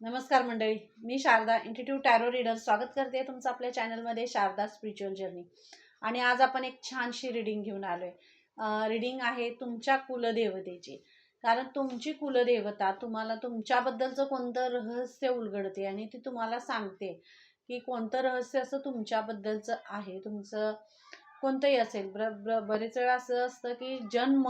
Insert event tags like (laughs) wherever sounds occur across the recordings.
नमस्कार मंडळी मी शारदा इन्स्टिट्यूट टॅरो रीडर स्वागत करते तुमचं आपल्या चॅनलमध्ये शारदा स्पिरिच्युअल जर्नी आणि आज आपण एक छानशी रिडिंग घेऊन आलो आहे रिडिंग आहे तुमच्या कुलदेवतेची. कारण तुमची कुलदेवता तुम्हाला तुमच्याबद्दलचं कोणतं रहस्य उलगडते आणि ती तुम्हाला सांगते की कोणतं रहस्य असं तुमच्याबद्दलचं आहे तुमचं कोणतंही असेल. ब्र ब्र बरेच वेळा असं असतं की जन्म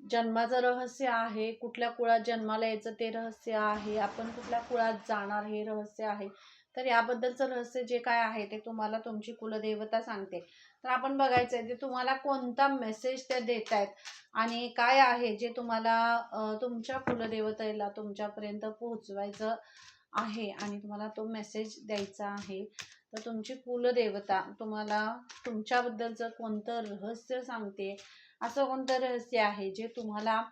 जन्माचं रहस्य आहे कुठल्या कुळात जन्माला यायचं ते रहस्य आहे आपण कुठल्या कुळात जाणार हे रहस्य आहे. तर याबद्दलचं रहस्य जे काय आहे ते तुम्हाला तुमची कुलदेवता सांगते. तर आपण बघायचं आहे ते तुम्हाला कोणता मेसेज ते देत आहेत आणि काय आहे जे तुम्हाला तुमच्या कुलदेवतेला तुमच्यापर्यंत पोहोचवायचं आहे आणि तुम्हाला तो मेसेज द्यायचा आहे. तर तुमची कुलदेवता तुम्हाला तुमच्याबद्दलचं कोणतं रहस्य सांगते? असं कोणतं रहस्य आहे जे तुम्हाला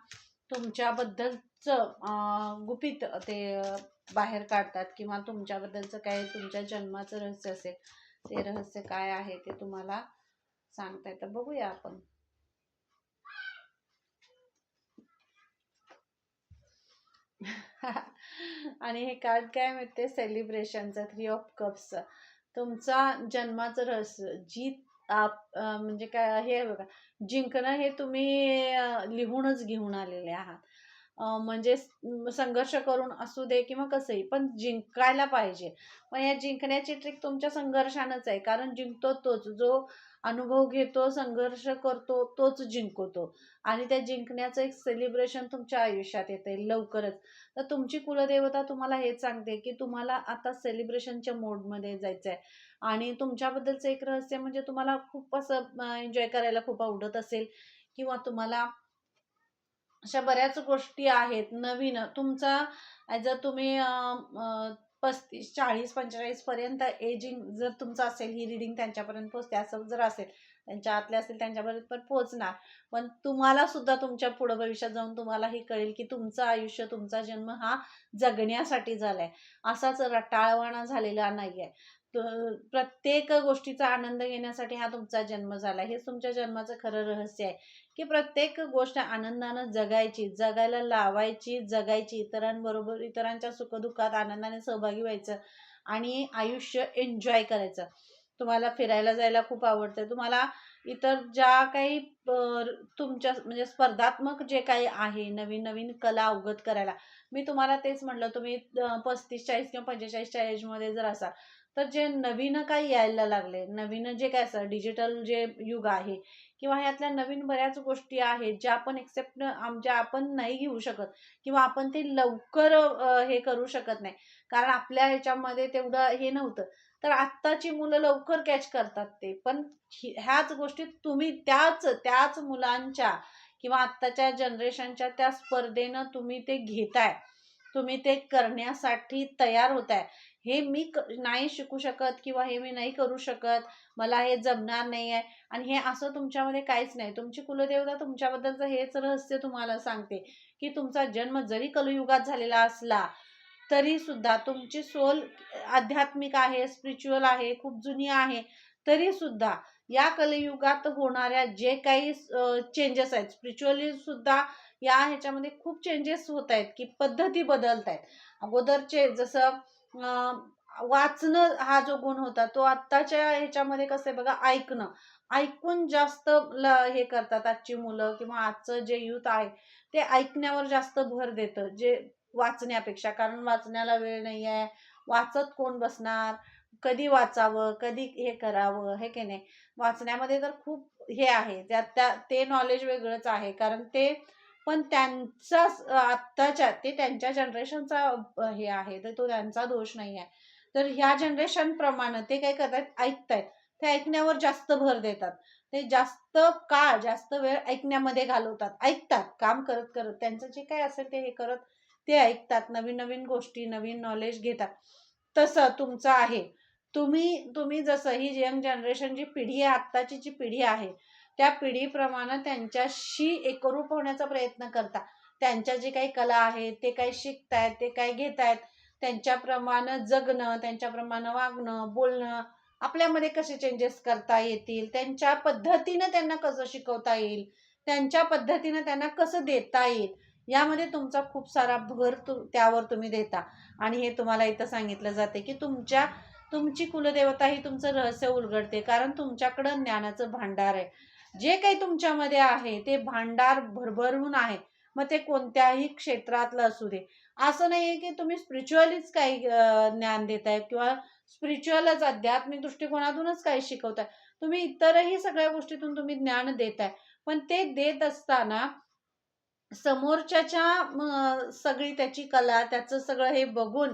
तुमच्याबद्दलचं गुपित ते बाहेर काढतात किंवा तुमच्याबद्दलचं काय तुमच्या जन्माचं रहस्य असेल ते रहस्य काय आहे ते तुम्हाला सांगता येतं. बघूया आपण. (laughs) आणि हे कार्ड काय माहिती सेलिब्रेशनचं थ्री ऑफ कप्स तुमचा जन्माचं रहस्य जी आप म्हणजे काय हे बघा जिंकणं हे तुम्ही लिहूनच घेऊन आलेले आहात. म्हणजे स- संघर्ष करून असू दे किंवा कसंही पण जिंकायला पाहिजे. पण या जिंकण्याची ट्रिक तुमच्या संघर्षानंच आहे कारण जिंकतो तोच. जो अनुभव घेतो संघर्ष करतो तोच जिंकतो. आणि त्या जिंकण्याचं एक सेलिब्रेशन तुमच्या आयुष्यात येते लवकरच. तर तुमची कुलदेवता तुम्हाला हेच सांगते की तुम्हाला आता सेलिब्रेशनच्या मोडमध्ये जायचं आहे आणि तुमच्याबद्दलचं एक रहस्य म्हणजे तुम्हाला खूप असं एन्जॉय करायला खूप आवडत असेल किंवा तुम्हाला अशा बऱ्याच गोष्टी आहेत नवीन. तुमचा ॲज अ तुम्ही पस्तीस चाळीस पंचेचाळीस पर्यंत एजिंग जर तुमचं असेल ही रिडिंग त्यांच्यापर्यंत पोचते असं जर असेल त्यांच्या आतल्या असेल त्यांच्यापर्यंत पण पोचणार पण तुम्हाला सुद्धा तुमच्या पुढं भविष्यात जाऊन तुम्हालाही कळेल की तुमचं आयुष्य तुमचा जन्म हा जगण्यासाठी झालाय. असाच रटाळवाणा झालेला नाही आहे प्रत्येक गोष्टीचा आनंद घेण्यासाठी हा तुमचा जन्म झाला. हेच तुमच्या जन्माचं खरं रहस्य आहे. की प्रत्येक गोष्ट आनंदानं जगायची जगायला लावायची जगायची इतरांबरोबर इतरांच्या सुखदुःखात आनंदाने सहभागी व्हायचं आणि आयुष्य एन्जॉय करायचं. तुम्हाला फिरायला जायला खूप आवडतं. तुम्हाला इतर ज्या काही तुमच्या म्हणजे स्पर्धात्मक जे काही आहे नवीन नवीन कला अवगत करायला मी तुम्हाला तेच म्हटलं तुम्ही पस्तीस चाळीस किंवा पंचेचाळीसच्या एजमध्ये जर असाल तर जे नवीन काही यायला लागले नवीन जे काय असं डिजिटल जे युग आहे किंवा ह्यातल्या नवीन बऱ्याच गोष्टी आहेत ज्या आपण एक्सेप्ट आमच्या आपण नाही घेऊ शकत किंवा आपण ते लवकर हे करू शकत नाही. कारण आपल्या ह्याच्यामध्ये तेवढं हे नव्हतं. तर आत्ताची मुलं लवकर कॅच करतात ते. पण ह्याच गोष्टी तुम्ही त्याच त्याच मुलांच्या किंवा आत्ताच्या जनरेशनच्या त्या स्पर्धेनं तुम्ही ते घेताय. तुम्ही ते करण्यासाठी तयार होत आहे हे मी क- नाही शिकू शकत किंवा हे मी नाही करू शकत मला हे जमणार नाही आहे आणि हे असं तुमच्यामध्ये काहीच नाही. तुमची कुलदेवता तुमच्याबद्दलचं हेच रहस्य तुम्हाला सांगते की तुमचा जन्म जरी कलयुगात झालेला असला तरी सुद्धा तुमची सोल आध्यात्मिक आहे स्पिरिच्युअल आहे खूप जुनी आहे तरी सुद्धा या कलयुगात होणाऱ्या जे काही चेंजेस आहेत स्पिरिच्युअली सुद्धा या ह्याच्यामध्ये खूप चेंजेस होत आहेत की पद्धती बदलत आहेत. अगोदरचे जसं वाचणं हा जो गुण होता तो आत्ताच्या ह्याच्यामध्ये कसं आहे बघा ऐकणं. ऐकून जास्त ल हे करतात आजची मुलं किंवा आजचं जे युथ आहे ते ऐकण्यावर जास्त भर देतं जे वाचण्यापेक्षा. कारण वाचण्याला वेळ नाही आहे. वाचत कोण बसणार? कधी वाचावं? कधी हे करावं? हे की नाही? वाचण्यामध्ये तर खूप हे आहे. त्यात त्या ते नॉलेज वेगळंच आहे. कारण ते पण त्यांचा आत्ताच्या ते त्यांच्या जनरेशनचा हे आहे तर तो त्यांचा दोष नाही आहे. तर ह्या जनरेशन प्रमाणे ते काय करतात? ऐकतायत. ते ऐकण्यावर जास्त भर देतात. ते जास्त काळ जास्त वेळ ऐकण्यामध्ये घालवतात. ऐकतात काम करत करत. त्यांचं जे काय असेल ते हे करत ते ऐकतात. नवीन नवीन गोष्टी नवीन नॉलेज घेतात. तसं तुमचं आहे. तुम्ही तुम्ही जसं ही यंग जनरेशन जी पिढी आहे आत्ताची जी पिढी आहे त्या पिढीप्रमाणे त्यांच्याशी एकरूप होण्याचा प्रयत्न करता. त्यांच्या जे काही कला आहेत ते काही शिकतायत ते काय घेतायत त्यांच्याप्रमाणे जगणं त्यांच्याप्रमाणे वागणं बोलणं आपल्यामध्ये कसे चेंजेस करता येतील त्यांच्या पद्धतीनं त्यांना कसं शिकवता येईल त्यांच्या पद्धतीनं त्यांना कसं देता येईल यामध्ये तुमचा खूप सारा भर तु त्यावर तुम्ही देता. आणि हे तुम्हाला इथं सांगितलं जाते की तुमच्या तुमची कुलदेवता ही तुमचं रहस्य उलगडते कारण तुमच्याकडं ज्ञानाचं भांडार आहे. जे काही तुमच्यामध्ये आहे ते भांडार भरभरून आहे मग ते कोणत्याही क्षेत्रातलं असू दे. असं नाही आहे की तुम्ही स्पिरिच्युअलीच काही ज्ञान ज्ञान देताय किंवा स्पिरिच्युअलच आध्यात्मिक दृष्टिकोनातूनच काही शिकवताय. तुम्ही इतरही सगळ्या गोष्टीतून तुम्ही ज्ञान देताय. पण ते देत असताना समोरच्याच्या सगळी त्याची कला त्याचं सगळं हे बघून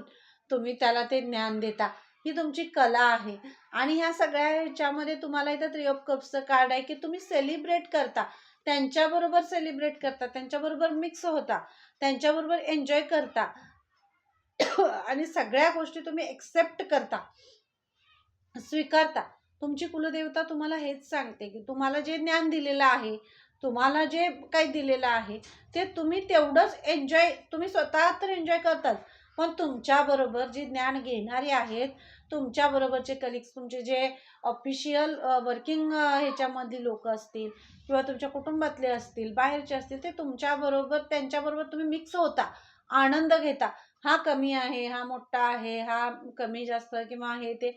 तुम्ही त्याला ते ज्ञान देता. ही तुमची कला आहे. आणि ह्या सगळ्या ह्याच्यामध्ये तुम्हाला इथं थ्री ऑफ कप्सचं कार्ड आहे की तुम्ही सेलिब्रेट करता. त्यांच्याबरोबर सेलिब्रेट करता त्यांच्याबरोबर मिक्स होता त्यांच्याबरोबर एन्जॉय करता. (coughs) आणि सगळ्या गोष्टी तुम्ही एक्सेप्ट करता. स्वीकारता. तुमची कुलदेवता तुम्हाला हेच सांगते की तुम्हाला जे ज्ञान दिलेलं आहे तुम्हाला जे काही दिलेलं आहे ते तुम्ही तेवढंच एन्जॉय तुम्ही स्वतः तर एन्जॉय करताच. पण तुमच्याबरोबर जी ज्ञान घेणारे आहेत तुमच्याबरोबरचे कलिग्स तुमचे जे ऑफिशियल वर्किंग ह्याच्यामधली लोक असतील किंवा तुमच्या कुटुंबातले असतील बाहेरचे असतील ते तुमच्याबरोबर त्यांच्याबरोबर तुम्ही मिक्स होता आनंद घेता. हा कमी आहे हा मोठा आहे हा कमी जास्त किंवा हे ते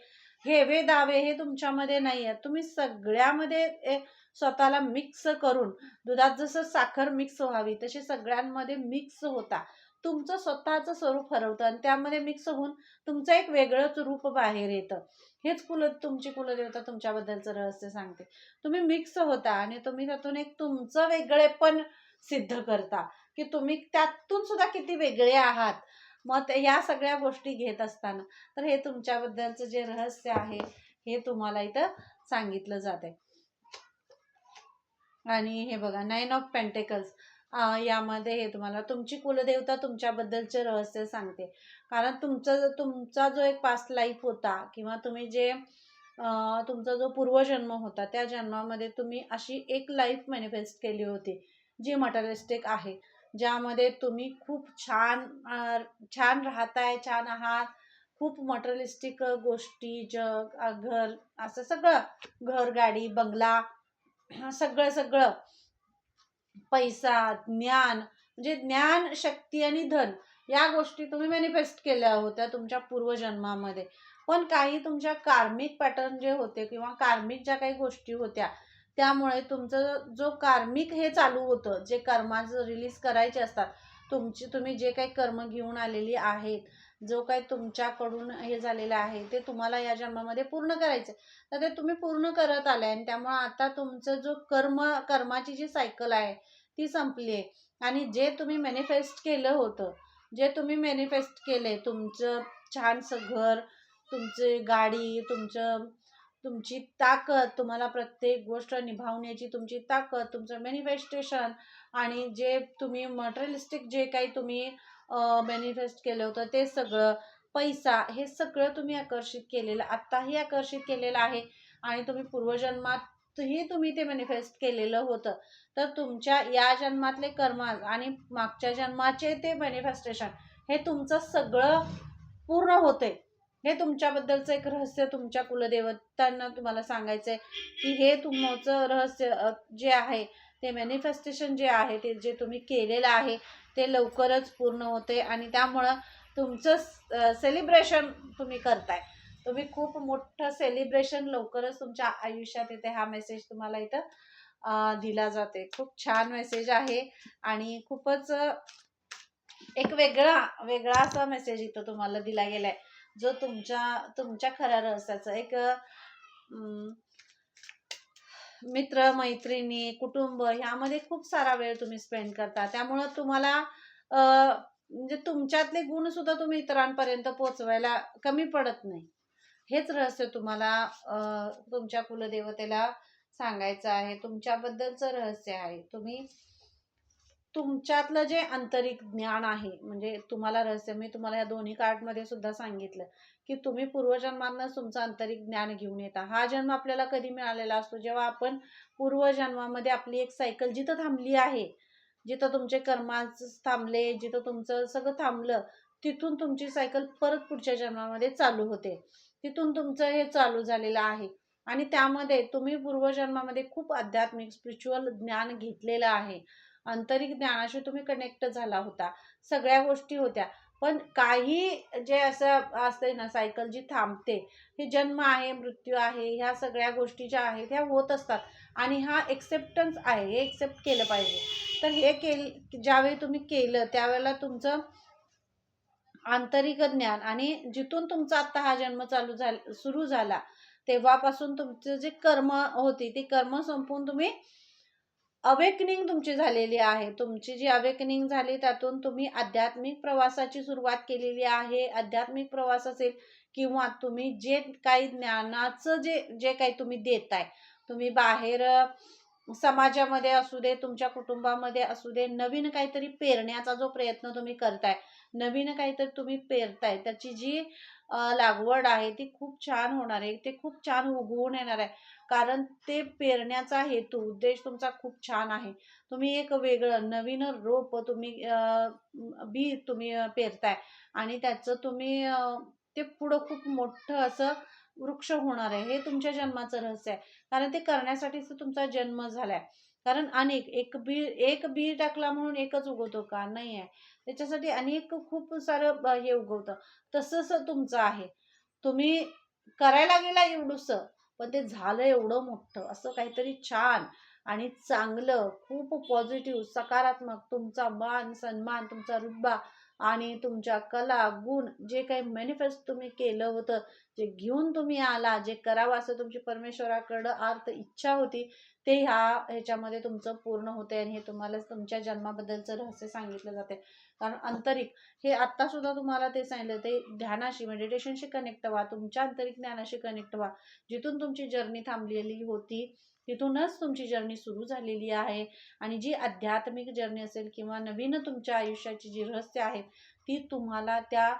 हेवे दावे हे तुमच्यामध्ये नाही आहेत तुम्ही सगळ्यामध्ये स्वतःला मिक्स करून दुधात जसं साखर मिक्स व्हावी तशी सगळ्यांमध्ये मिक्स होता. तुमचं स्वतःचं स्वरूप हरवतं आणि त्यामध्ये मिक्स होऊन तुमचं एक वेगळंच रूप बाहेर येतं. हेच कुल तुमची कुलदेवता तुमच्याबद्दलचं रहस्य सांगते. तुम्ही मिक्स होता आणि तुम्ही त्यातून एक तुमचं वेगळेपण सिद्ध करता की तुम्ही त्यातून सुद्धा किती वेगळे आहात. मग या सगळ्या गोष्टी घेत असताना तर हे तुमच्याबद्दलचं जे रहस्य आहे हे तुम्हाला इथं सांगितलं जाते आणि हे बघा नाईन ऑफ पेंटेकल्स यामध्ये हे तुम्हाला तुमची कुलदेवता तुमच्याबद्दलचे रहस्य सांगते. कारण तुमचं तुमचा जो एक पास्ट लाईफ होता किंवा तुम्ही जे तुमचा जो पूर्वजन्म होता त्या जन्मामध्ये तुम्ही अशी एक लाईफ मॅनिफेस्ट केली होती जी मटरिस्टिक आहे. ज्यामध्ये तुम्ही खूप छान छान राहताय छान आहात खूप मटरिस्टिक गोष्टी जग घर असं सगळं घर गाडी बंगला सगळं सगळं. पैसा ज्ञान म्हणजे ज्ञान शक्ती आणि धन या गोष्टी तुम्ही मॅनिफेस्ट केल्या होत्या तुमच्या पूर्वजन्मामध्ये. पण काही तुमच्या कार्मिक पॅटर्न जे होते किंवा कार्मिक ज्या काही गोष्टी होत्या त्यामुळे तुमचं जो कार्मिक हे चालू होतं जे कर्माचं रिलीज करायचे असतात तुमची तुम्ही जे काही कर्म घेऊन आलेली आहेत जो काय तुमच्याकडून हे झालेलं आहे ते तुम्हाला या जन्मामध्ये पूर्ण करायचं तर ते तुम्ही पूर्ण करत आले आणि त्यामुळे आता तुमचं जो कर्म कर्माची जी सायकल आहे ती संपली आहे. आणि जे तुम्ही मॅनिफेस्ट केलं होतं जे तुम्ही मॅनिफेस्ट केले तुमचं छानसं घर तुमची गाडी तुमचं तुमची ताकद तुम्हाला प्रत्येक गोष्ट निभावण्याची तुमची ताकद तुमचं मॅनिफेस्टेशन आणि जे तुम्ही मटेरियलिस्टिक जे काही तुम्ही मॅनिफेस्ट केलं होतं ते सगळं पैसा हे सगळं तुम्ही आकर्षित केलेलं आत्ताही आकर्षित केलेलं आहे आणि तुम्ही पूर्वजन्मातही तुम्ही ते मॅनिफेस्ट केलेलं होतं. तर तुमच्या या जन्मातले कर्म आणि मागच्या जन्माचे ते मॅनिफेस्टेशन हे तुमचं सगळं पूर्ण होते. हे तुमच्याबद्दलचं एक रहस्य तुमच्या कुलदेवतांना तुम्हाला सांगायचं आहे की हे तुमचं रहस्य जे आहे ते मॅनिफेस्टेशन जे आहे ते जे तुम्ही केलेलं आहे ते लवकरच पूर्ण होते आणि त्यामुळं तुमचं सेलिब्रेशन तुम्ही करताय. तुम्ही खूप मोठं सेलिब्रेशन लवकरच तुमच्या आयुष्यात येते हा मेसेज तुम्हाला इथं दिला जाते खूप छान मेसेज आहे आणि खूपच एक वेगळा वेगळा असा मेसेज इथं तुम्हाला दिला गेलाय. जो तुमच्या तुमच्या खऱ्या रहस्याचं एक मित्र मैत्रिणी कुटुंब ह्यामध्ये खूप सारा वेळ तुम्ही स्पेंड करता. त्यामुळं तुम्हाला म्हणजे तुमच्यातले गुण सुद्धा तुम्ही इतरांपर्यंत पोचवायला कमी पडत नाही. हेच रहस्य तुम्हाला तुमच्या कुलदेवतेला सांगायचं आहे. तुमच्याबद्दलचं रहस्य आहे. तुम्ही तुमच्यातलं जे आंतरिक ज्ञान आहे म्हणजे तुम्हाला रहस्य मी तुम्हाला या दोन्ही कार्डमध्ये सुद्धा सांगितलं की तुम्ही पूर्वजन्मांना तुमचं आंतरिक ज्ञान घेऊन येता. हा जन्म आपल्याला कधी मिळालेला असतो? जेव्हा आपण पूर्वजन्मामध्ये आपली एक सायकल जिथं थांबली आहे जिथं तुमचे कर्माच थांबले जिथं तुमचं सगळं थांबलं तिथून तुमची सायकल परत पुढच्या जन्मामध्ये चालू होते. तिथून तुमचं हे चालू झालेलं आहे. आणि त्यामध्ये तुम्ही पूर्वजन्मामध्ये खूप आध्यात्मिक स्पिरिच्युअल ज्ञान घेतलेलं आहे. आंतरिक ज्ञानाशी तुम्ही कनेक्ट झाला होता. सगळ्या गोष्टी होत्या. पण काही जे असं असते ना सायकल जी थांबते हे जन्म आहे मृत्यू आहे ह्या सगळ्या गोष्टी ज्या आहेत ह्या होत असतात. आणि हा एक्सेप्टन्स आहे हे एक्सेप्ट केलं पाहिजे. तर हे केल ज्यावेळी तुम्ही केलं त्यावेळेला तुमचं आंतरिक ज्ञान आणि जिथून तुमचा आत्ता हा जन्म चालू झाला सुरू झाला तेव्हापासून तुमचं जे कर्म होती ती कर्म संपवून तुम्ही अवेकनिंग तुमची झालेली आहे. तुमची जी अवेकनिंग झाली त्यातून तुम्ही आध्यात्मिक प्रवासाची सुरुवात केलेली आहे. आध्यात्मिक प्रवास असेल किंवा तुम्ही जे काही ज्ञानाचं जे जे काही तुम्ही देताय तुम्ही बाहेर समाजामध्ये असू दे तुमच्या कुटुंबामध्ये असू दे नवीन काहीतरी पेरण्याचा जो प्रयत्न तुम्ही करताय नवीन काहीतरी तुम्ही पेरताय त्याची जी लागवड आहे ती खूप छान होणार आहे ते खूप छान उगवून येणार आहे. कारण ते पेरण्याचा हेतू उद्देश तुमचा खूप छान आहे. तुम्ही एक वेगळं नवीन रोप तुम्ही बी तुम्ही पेरताय आणि त्याचं तुम्ही ते पुढं खूप मोठं असं वृक्ष होणार आहे. हे तुमच्या जन्माचं रहस्य आहे. कारण ते करण्यासाठीच तुमचा जन्म झालाय. कारण अनेक एक बी एक बी टाकला म्हणून एकच उगवतो का? नाही आहे त्याच्यासाठी अनेक खूप सारं हे उगवतं. तसंच तुमचं आहे. तुम्ही करायला गेला एवढंसं पण ते झालं एवढं मोठं असं काहीतरी छान आणि चांगलं खूप पॉझिटिव्ह सकारात्मक तुमचा मान सन्मान तुमचा रुतबा आणि तुमच्या कला गुण जे काही मॅनिफेस्ट तुम्ही केलं होतं जे घेऊन तुम्ही आला जे करावं असं तुमची परमेश्वराकडं अर्थ इच्छा होती ते ह्या ह्याच्यामध्ये तुमचं पूर्ण होते आणि हे तुम्हाला तुमच्या जन्माबद्दलचं रहस्य सांगितलं जाते कारण आंतरिक हे आत्ता सुद्धा तुम्हाला ते सांगितलं ते ध्यानाशी मेडिटेशनशी कनेक्ट व्हा तुमच्या आंतरिक ज्ञानाशी कनेक्ट व्हा. जिथून तुमची जर्नी थांबलेली होती तिथूनच तुमची जर्नी सुरू झालेली आहे. आणि जी आध्यात्मिक जर्नी असेल किंवा नवीन तुमच्या आयुष्याची जी रहस्य आहेत ती तुम्हाला त्या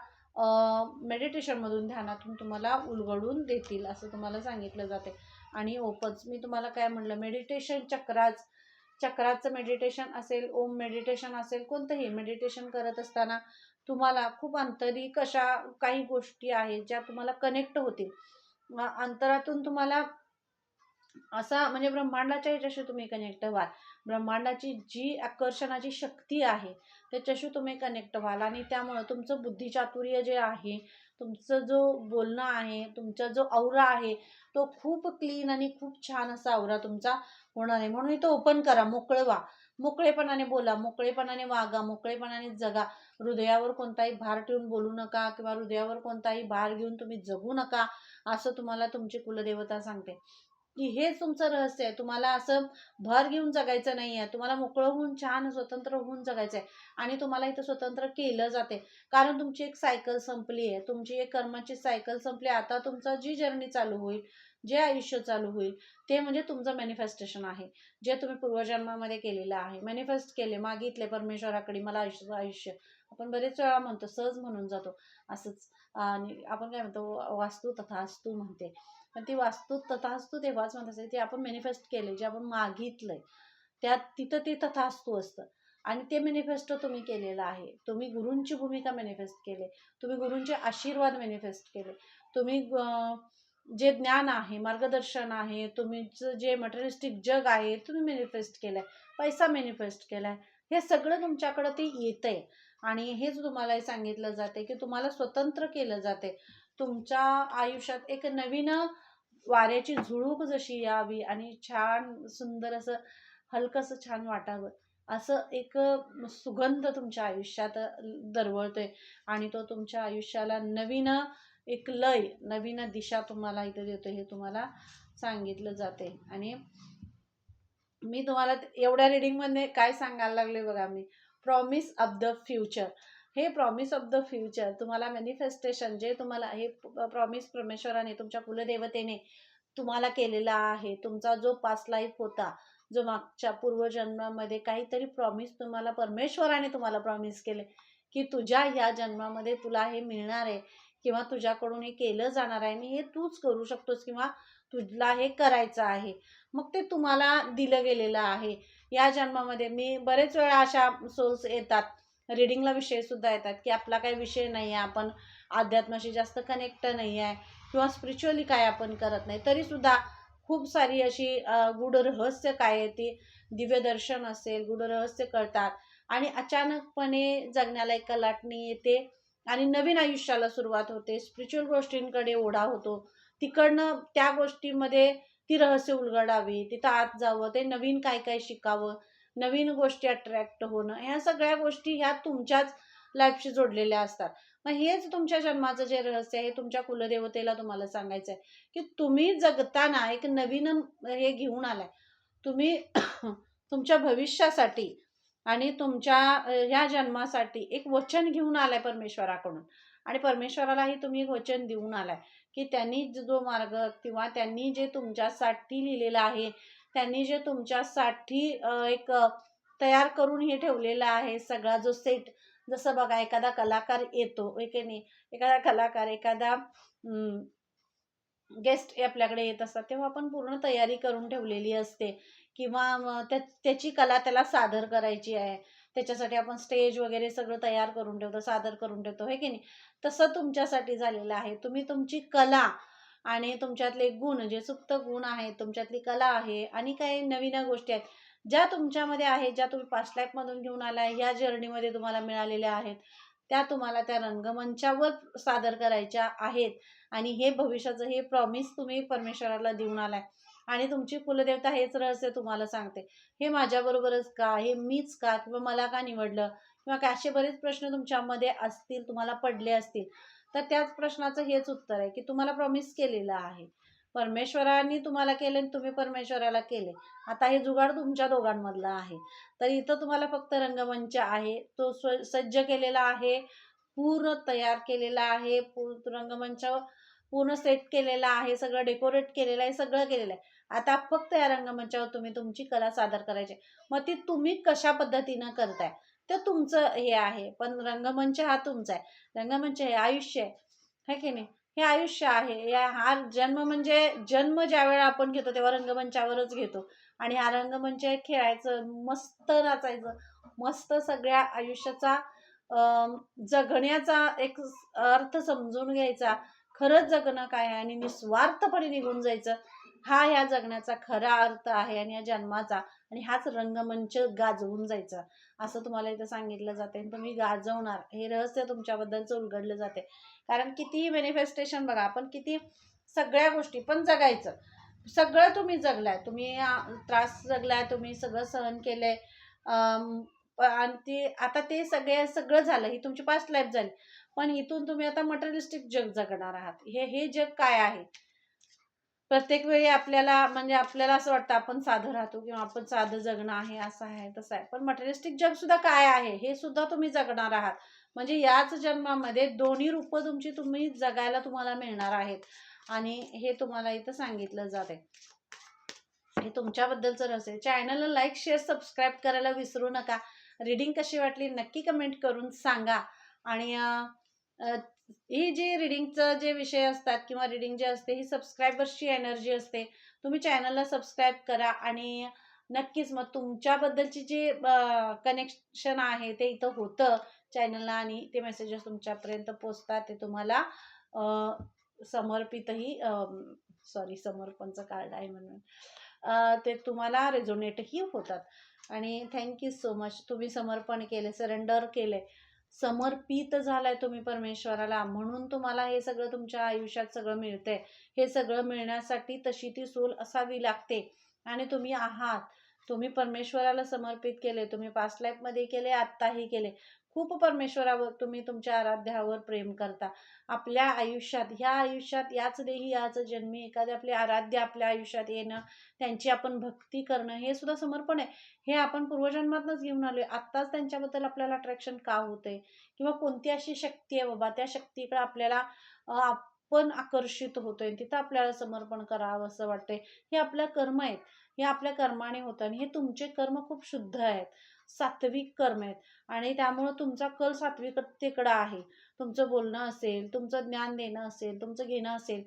मेडिटेशनमधून ध्यानातून तुम्हाला उलगडून देतील असं तुम्हाला सांगितलं जाते. आणि ओपच मी तुम्हाला काय म्हणलं मेडिटेशन चक्राच चक्राचं मेडिटेशन असेल ओम मेडिटेशन असेल कोणतंही मेडिटेशन करत असताना तुम्हाला खूप आंतरिक अशा काही गोष्टी आहेत ज्या तुम्हाला कनेक्ट होतील. अंतरातून तुम्हाला असा म्हणजे ब्रह्मांडाच्या ह्याच्याशी तुम्ही कनेक्ट व्हाल ब्रह्मांडाची जी आकर्षणाची शक्ती आहे त्याच्याशी तुम्ही कनेक्ट व्हाल आणि त्यामुळं तुमचं बुद्धिचातुर्य जे आहे तुमचं जो बोलणं आहे तुमचा जो औरा आहे तो खूप क्लीन आणि खूप छान असा औरा तुमचा होणार आहे. म्हणून तो ओपन करा मोकळं व्हा मोकळेपणाने बोला मोकळेपणाने वागा मोकळेपणाने जगा. हृदयावर कोणताही भार ठेवून बोलू नका किंवा हृदयावर कोणताही भार घेऊन तुम्ही जगू नका असं तुम्हाला तुमची कुलदेवता सांगते. की हेच तुमचं रहस्य आहे. तुम्हाला असं भर घेऊन जगायचं नाही आहे तुम्हाला मोकळं होऊन छान स्वतंत्र होऊन जगायचं आहे आणि तुम्हाला इथं स्वतंत्र केलं जाते कारण तुमची एक सायकल संपली आहे. तुमची एक कर्माची सायकल संपली आहे. आता तुमचं जी जर्नी चालू होईल जे आयुष्य चालू होईल ते म्हणजे तुमचं मॅनिफेस्टेशन आहे. जे तुम्ही पूर्वजन्मामध्ये केलेलं आहे. मॅनिफेस्ट केले मागितले परमेश्वराकडे मला आयुष्य आयुष्य. आपण बरेच वेळा म्हणतो सहज म्हणून जातो. असंच. आणि आपण काय म्हणतो वास्तू तथास्तू म्हणते. पण ती वास्तू तथास्तू तेव्हाच म्हणत असते ते आपण मॅनिफेस्ट केले जे आपण मागितलंय त्यात तिथं ते तथास्तू असतं. आणि ते मॅनिफेस्टो तुम्ही केलेलं आहे. तुम्ही गुरूंची भूमिका मॅनिफेस्ट केले तुम्ही गुरूंचे आशीर्वाद मॅनिफेस्ट केले तुम्ही जे ज्ञान आहे मार्गदर्शन आहे तुमचं जे मटेरिस्टिक जग आहे तुम्ही मॅनिफेस्ट केलं आहे पैसा मॅनिफेस्ट केला आहे हे सगळं तुमच्याकडं ते येतं आहे आणि हेच तुम्हाला सांगितलं जाते की तुम्हाला स्वतंत्र केलं जाते तुमच्या आयुष्यात एक नवीन वाऱ्याची झुळूक जशी यावी आणि छान सुंदर असं हलकंसं छान वाटावं असं एक सुगंध तुमच्या आयुष्यात दरवळतोय. आणि तो तुमच्या आयुष्याला नवीन एक लय नवीन दिशा तुम्हाला इथं देतो हे तुम्हाला सांगितलं जाते. आणि मी तुम्हाला एवढ्या रिडिंगमध्ये काय सांगायला लागले बघा मी. प्रॉमिस ऑफ द फ्युचर हे प्रॉमिस ऑफ द फ्युचर तुम्हाला मॅनिफेस्टेशन जे तुम्हाला हे प्रॉमिस परमेश्वराने तुमच्या कुलदेवतेने तुम्हाला केलेला आहे तुमचा जो पास्ट लाईफ होता जो मागच्या पूर्वजन्मामध्ये काहीतरी प्रॉमिस तुम्हाला परमेश्वराने तुम्हाला प्रॉमिस केले की तुझ्या ह्या जन्मामध्ये तुला हे मिळणार आहे किंवा तुझ्याकडून हे केलं जाणार आहे आणि हे तूच करू शकतोस किंवा तुला हे करायचं आहे. मग ते तुम्हाला दिलं गेलेलं आहे. या जन्मामध्ये मी बरेच वेळा अशा सोल्स येतात रिडिंगला विषय सुद्धा येतात की आपला काही विषय नाही आहे आपण अध्यात्माशी जास्त कनेक्ट नाही आहे किंवा स्पिरिच्युअली काय आपण करत नाही तरीसुद्धा खूप सारी अशी गूढ रहस्य काय आहे ती दिव्य दर्शन असेल गुढरहस्य कळतात. आणि अचानकपणे जगण्याला एक कलाटणी येते आणि नवीन आयुष्याला सुरुवात होते. स्पिरिच्युअल गोष्टींकडे ओढा होतो. तिकडनं त्या गोष्टीमध्ये ती रहस्य उलगडावी तिथं आत जावं ते नवीन काय काय शिकावं नवीन गोष्टी अट्रॅक्ट होणं ह्या सगळ्या गोष्टी ह्या तुमच्याच लाईफशी जोडलेल्या असतात. मग हेच तुमच्या जन्माचं जे रहस्य आहे हे तुमच्या कुलदेवतेला तुम्हाला सांगायचं आहे की तुम्ही जगताना एक नवीन हे घेऊन आलाय. तुम्ही (clears throat) तुमच्या भविष्यासाठी आणि तुमच्या ह्या जन्मासाठी एक वचन घेऊन आलाय परमेश्वराकडून. आणि परमेश्वरालाही तुम्ही एक वचन देऊन आलाय की त्यांनी जो मार्ग किंवा त्यांनी जे तुमच्यासाठी लिहिलेलं आहे त्यांनी जे तुमच्यासाठी एक तयार करून हे ठेवलेलं आहे सगळा जो सेट जसं बघा एखादा कलाकार येतो एकेने एखादा कलाकार एखादा गेस्ट आपल्याकडे येत असतात तेव्हा आपण पूर्ण तयारी करून ठेवलेली असते. किंवा त्या त्याची कला त्याला सादर करायची आहे. त्याच्यासाठी आपण स्टेज वगैरे सगळं तयार करून ठेवतो सादर करून ठेवतो हे की नाही? तसं तुमच्यासाठी झालेलं आहे. तुम्ही तुमची कला आणि तुमच्यातले गुण जे सुप्त गुण आहेत तुमच्यातली कला आहे आणि काही नवीन गोष्टी आहेत ज्या तुमच्यामध्ये आहेत ज्या तुम्ही पास्ट लाईफमधून घेऊन आलाय ह्या जर्नीमध्ये तुम्हाला मिळालेल्या आहेत त्या तुम्हाला त्या रंगमंचावर सादर करायच्या आहेत आणि हे भविष्याचं हे प्रॉमिस तुम्ही परमेश्वराला देऊन आलाय. आणि तुमची कुलदेवता हेच रहस्य तुम्हाला सांगते. हे माझ्याबरोबरच का? हे मीच का? किंवा मला का निवडलं? किंवा असे बरेच प्रश्न तुमच्यामध्ये असतील तुम्हाला पडले असतील. तर त्याच प्रश्नाचं हेच उत्तर आहे की तुम्हाला प्रॉमिस केलेलं आहे. परमेश्वरांनी तुम्हाला केले तुम्ही परमेश्वराला केले. आता हे जुगाड तुमच्या दोघांमधला आहे. तर इथं तुम्हाला फक्त रंगमंच आहे. तो स्व सज्ज केलेला आहे पूर्ण तयार केलेला आहे रंगमंच पूर्ण सेट केलेला आहे सगळं डेकोरेट केलेलं आहे सगळं केलेलं आहे. आता फक्त या रंगमंचावर तुम्ही तुमची कला सादर करायची मग ती तुम्ही कशा पद्धतीनं करताय? तर तुमचं हे आहे. पण रंगमंच हा तुमचा आहे. रंगमंच हे आयुष्य आहे. है की नाही? हे आयुष्य आहे. या हा जन्म म्हणजे जन्म ज्या वेळा आपण घेतो तेव्हा रंगमंचावरच घेतो. आणि हा रंगमंच खेळायचं मस्त नाचायचं मस्त सगळ्या आयुष्याचा जगण्याचा एक अर्थ समजून घ्यायचा. खरंच जगणं काय आहे? आणि निस्वार्थपणे निघून जायचं. हा ह्या जगण्याचा खरा अर्थ आहे आणि या जन्माचा आणि हाच रंगमंच गाजवून जायचा. असं तुम्हाला इथं सांगितलं जाते आणि तुम्ही गाजवणार. हे रहस्य तुमच्याबद्दलचं उलगडलं जाते कारण कितीही मॅनिफेस्टेशन बघा आपण किती सगळ्या गोष्टी पण जगायचं. सगळं तुम्ही जगलाय. तुम्ही त्रास जगलाय तुम्ही सगळं सहन केलंय. आणि ते आता ते सगळे सगळं झालं ही तुमची पास्ट लाईफ झाली. पण इथून तुम्ही आता मटेरियलिस्टिक जग जगणार आहात. हे हे जग काय आहे? प्रत्येक वेळी आपल्याला म्हणजे आपल्याला असं वाटतं आपण साधं राहतो किंवा आपण साधं जगणं आहे असं आहे तसं आहे. पण मटेरियलिस्टिक जग सुद्धा काय आहे हे सुद्धा तुम्ही जगणार आहात. म्हणजे याच जन्मामध्ये दोन्ही रूपं तुमची तुम्ही जगायला तुम्हाला मिळणार आहेत. आणि हे तुम्हाला इथं सांगितलं जात आहे हे तुमच्याबद्दलचं रहस्य चॅनलला लाईक शेअर सबस्क्राईब करायला विसरू नका. रीडिंग कशी वाटली नक्की कमेंट करून सांगा. आणि ही जी रिडिंगचं जे विषय असतात किंवा रिडिंग जे असते ही सबस्क्रायबर्सची एनर्जी असते. तुम्ही चॅनलला सबस्क्राईब करा आणि नक्कीच मग तुमच्याबद्दलची जे कनेक्शन आहे ते इथं होतं चॅनलला आणि ते मेसेजेस तुमच्यापर्यंत पोचतात ते तुम्हाला समर्पितही सॉरी समर्पणचं कार्ड आहे म्हणून. ते तुम्हाला रेझोनेटही होतात. आणि थँक्यू सो मच तुम्ही समर्पण केले सरेंडर केले. समर्पित झालाय तुम्ही परमेश्वराला. म्हणून तुम्हाला हे सगळं तुमच्या आयुष्यात सगळं मिळतंय. हे सगळं मिळण्यासाठी तशी ती सोल असावी लागते. आणि तुम्ही आहात. तुम्ही परमेश्वराला समर्पित केले तुम्ही पास्ट लाईफमध्ये केले आत्ताही केले खूप परमेश्वरावर तुम्ही तुमच्या आराध्यावर प्रेम करता. आपल्या आयुष्यात ह्या आयुष्यात याच देही याच जन्मी एखादे आपले आराध्य आपल्या आयुष्यात येणं त्यांची आपण भक्ती करणं हे सुद्धा समर्पण आहे. हे आपण पूर्वजन्मातच घेऊन आलोय. आत्ताच त्यांच्याबद्दल आपल्याला अट्रॅक्शन का होतंय? किंवा कोणती अशी शक्ती आहे बाबा? त्या शक्तीकडे आपल्याला आपण आकर्षित होतोय तिथं आपल्याला समर्पण करावं असं वाटतंय. हे आपल्या कर्म आहेत. हे आपल्या कर्माने होतं आणि हे तुमचे कर्म खूप शुद्ध आहेत. सात्विक कर्म आहेत. आणि त्यामुळं तुमचा कल सात्विकतेकडं आहे. तुमचं बोलणं असेल तुमचं ज्ञान देणं असेल तुमचं घेणं असेल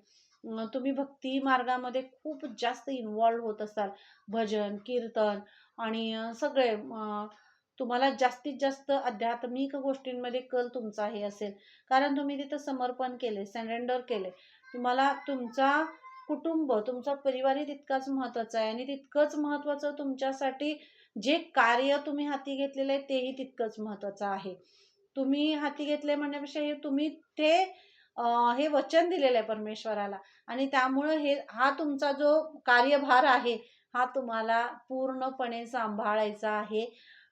तुम्ही भक्ती मार्गामध्ये खूप जास्त इन्वॉल्व होत असाल. भजन कीर्तन आणि सगळे तुम्हाला जास्तीत जास्त आध्यात्मिक गोष्टींमध्ये कल तुमचा हे असेल. कारण तुम्ही तिथं समर्पण केले सरेंडर केले. तुम्हाला तुमचा कुटुंब तुमचा परिवारही तितकाच महत्त्वाचा आहे आणि तितकंच महत्त्वाचं तुमच्यासाठी जे कार्य तुम्ही हाती घेतलेलं आहे तेही तितकंच महत्त्वाचं आहे. तुम्ही हाती घेतले म्हणण्यापेक्षा हे तुम्ही ते हे वचन दिलेलं आहे परमेश्वराला. आणि त्यामुळं हे हा तुमचा जो कार्यभार आहे हा तुम्हाला पूर्णपणे सांभाळायचा आहे.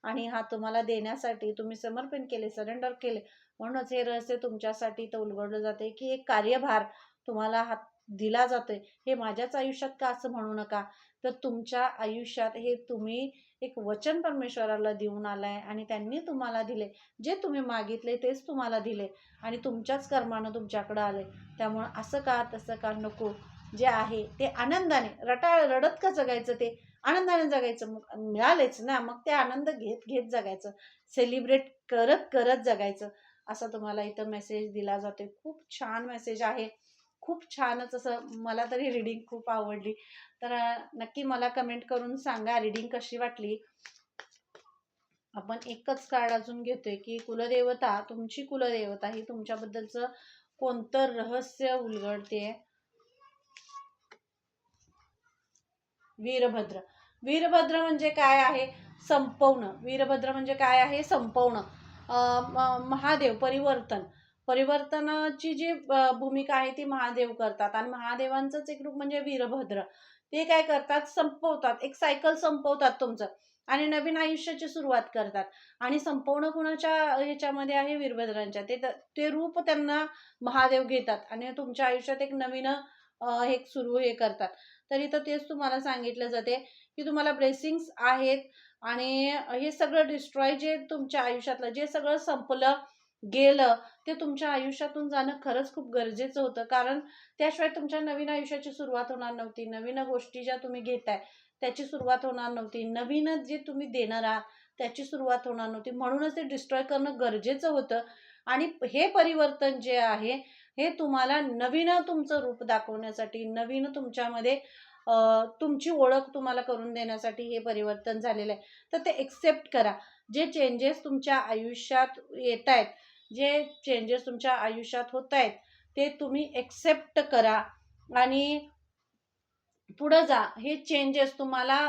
आणि हा तुम्हाला देण्यासाठी तुम्ही समर्पण केले सरेंडर केले. म्हणूनच हे रहस्य तुमच्यासाठी तर उलगडलं जाते की एक कार्यभार तुम्हाला हात दिला जातोय. हे माझ्याच आयुष्यात का असं म्हणू नका? तर तुमच्या आयुष्यात हे तुम्ही एक वचन परमेश्वराला देऊन आलाय आणि त्यांनी तुम्हाला दिले. जे तुम्ही मागितले तेच तुम्हाला दिले. आणि तुमच्याच कर्मानं तुमच्याकडं आले. त्यामुळं असं का तसं का नको. जे आहे ते आनंदाने रटाळ रडत का जगायचं ते? आनंदाने जगायचं. मग मिळालेच ना. मग ते आनंद घेत घेत जगायचं. सेलिब्रेट करत करत जगायचं. असा तुम्हाला इथं मेसेज दिला जातोय. खूप छान मेसेज आहे. खूप छानच असं मला तरी रिडिंग खूप आवडली. तर नक्की मला कमेंट करून सांगा रिडिंग कशी वाटली? आपण एकच कार्ड अजून घेतोय की कुलदेवता तुमची कुलदेवता ही तुमच्याबद्दलचं कोणतं रहस्य उलगडते? वीरभद्र. वीरभद्र म्हणजे काय आहे? संपवणं. वीरभद्र म्हणजे काय आहे? संपवणं. महादेव परिवर्तन. परिवर्तनाची जी भूमिका आहे ती महादेव करतात. आणि महादेवांचंच एक रूप म्हणजे वीरभद्र. ते काय करतात? संपवतात. एक सायकल संपवतात तुमचं. आणि नवीन आयुष्याची सुरुवात करतात. आणि संपवणं कुणाच्या ह्याच्यामध्ये आहे? वीरभद्रांच्या. ते ते रूप त्यांना महादेव घेतात. आणि तुमच्या आयुष्यात एक नवीन हे सुरू हे करतात. तरी तर तेच तुम्हाला सांगितलं जाते की तुम्हाला ब्लेसिंग्स आहेत. आणि हे सगळं डिस्ट्रॉय जे तुमच्या आयुष्यातलं जे सगळं संपलं गेलं ते तुमच्या आयुष्यातून जाणं खरंच खूप गरजेचं होतं. कारण त्याशिवाय तुमच्या नवीन आयुष्याची सुरुवात होणार नव्हती. नवीन गोष्टी ज्या तुम्ही घेताय त्याची सुरुवात होणार नव्हती. नवीन जे तुम्ही देणार आहात त्याची सुरुवात होणार नव्हती. म्हणूनच ते डिस्ट्रॉय करणं गरजेचं होतं. आणि हे परिवर्तन जे आहे हे तुम्हाला नवीन तुमचं रूप दाखवण्यासाठी नवीन तुमच्यामध्ये तुमची ओळख तुम्हाला करून देण्यासाठी हे परिवर्तन झालेलं आहे. तर ते एक्सेप्ट करा. जे चेंजेस तुमच्या आयुष्यात येत आहेत जे चेंजेस तुमच्या आयुष्यात होत आहेत ते तुम्ही एक्सेप्ट करा आणि पुढं जा. हे चेंजेस तुम्हाला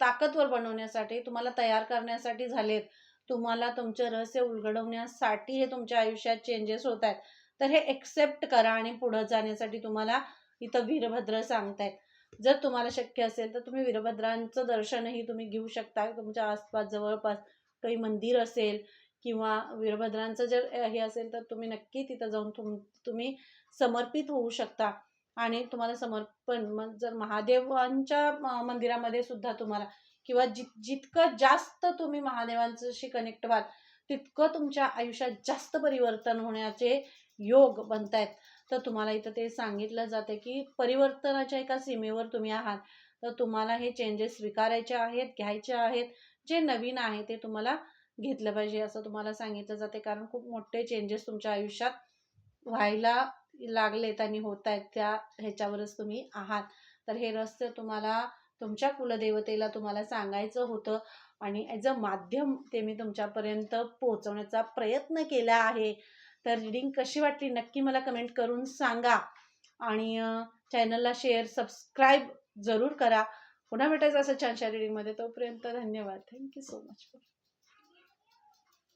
ताकदवर बनवण्यासाठी तुम्हाला तयार करण्यासाठी झालेत. तुम्हाला तुमचं रहस्य उलगडवण्यासाठी हे तुमच्या आयुष्यात चेंजेस होत आहेत तर हे एक्सेप्ट करा आणि पुढं जाण्यासाठी तुम्हाला इथं वीरभद्र सांगतायत. जर तुम्हाला शक्य असेल तर तुम्ही वीरभद्रांचं दर्शनही तुम्ही घेऊ शकता. तुमच्या आसपास जवळपास काही मंदिर असेल किंवा वीरभद्रांचं जर हे असेल तर तुम्ही नक्की तिथं जाऊन तुम तुम्ही समर्पित होऊ शकता. आणि तुम्हाला समर्पण मग जर महादेवांच्या मंदिरामध्ये सुद्धा तुम्हाला किंवा जित जितकं जास्त तुम्ही महादेवांच्याशी कनेक्ट व्हाल तितकं तुमच्या आयुष्यात जास्त परिवर्तन होण्याचे योग बनतायत. तर तुम्हाला इथं ते सांगितलं जातं की परिवर्तनाच्या एका सीमेवर तुम्ही आहात. तर तुम्हाला हे चेंजेस स्वीकारायचे आहेत घ्यायचे आहेत. जे नवीन आहे ते तुम्हाला घेतलं पाहिजे असं तुम्हाला सांगितलं जाते. कारण खूप मोठे चेंजेस तुमच्या आयुष्यात व्हायला लागलेत आणि होत आहेत त्या ह्याच्यावरच तुम्ही आहात. तर हे रहस्य तुम्हाला तुमच्या कुलदेवतेला तुम्हाला सांगायचं होतं आणि ॲज अ माध्यम ते मी तुमच्यापर्यंत पोहोचवण्याचा प्रयत्न केला आहे. तर रीडिंग कशी वाटली नक्की मला कमेंट करून सांगा. आणि चॅनलला शेअर सबस्क्राईब जरूर करा. पुन्हा भेटायचं असं छानशा रीडिंगमध्ये तोपर्यंत धन्यवाद. Thank you so much